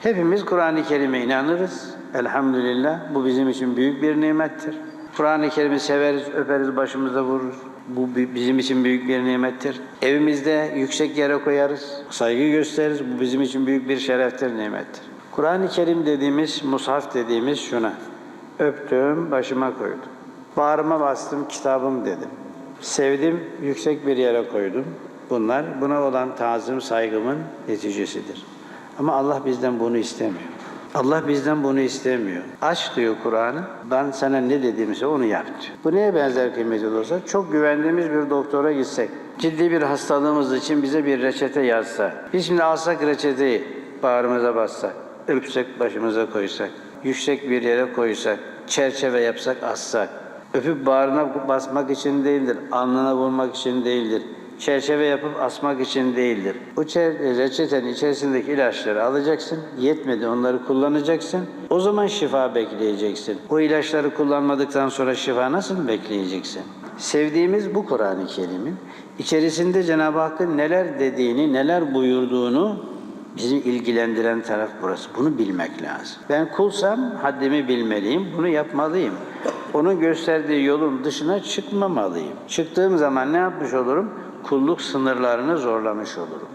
Hepimiz Kur'an-ı Kerim'e inanırız. Elhamdülillah. Bu bizim için büyük bir nimettir. Kur'an-ı Kerim'i severiz, öperiz, başımıza vururuz. Bu bi- bizim için büyük bir nimettir. Evimizde yüksek yere koyarız, saygı gösteririz. Bu bizim için büyük bir şereftir, nimettir. Kur'an-ı Kerim dediğimiz, mushaf dediğimiz şuna. Öptüm, başıma koydum. Bağrıma bastım, kitabım dedim. Sevdim, yüksek bir yere koydum. Bunlar buna olan tazım, saygımın neticesidir. Ama Allah bizden bunu istemiyor. Allah bizden bunu istemiyor. Aç diyor Kur'an'ı. Ben sana ne dediğimse onu yap diyor. Bu neye benzer kıymetli olursa? Çok güvendiğimiz bir doktora gitsek, ciddi bir hastalığımız için bize bir reçete yazsa, biz şimdi alsak reçeteyi, bağrımıza bassak, öpsek, başımıza koysak, yüksek bir yere koysak, çerçeve yapsak, assak, öpüp bağrına basmak için değildir, alnına vurmak için değildir, çerçeve yapıp asmak için değildir. Bu çer- reçetenin içerisindeki ilaçları alacaksın, yetmedi onları kullanacaksın. O zaman şifa bekleyeceksin. O ilaçları kullanmadıktan sonra şifa nasıl bekleyeceksin? Sevdiğimiz bu Kur'an-ı Kerim'in içerisinde Cenab-ı Hakk'ın neler dediğini, neler buyurduğunu Bizi ilgilendiren taraf burası. Bunu bilmek lazım. Ben kulsam haddimi bilmeliyim, bunu yapmalıyım. Onun gösterdiği yolun dışına çıkmamalıyım. Çıktığım zaman ne yapmış olurum? Kulluk sınırlarını zorlamış olurum.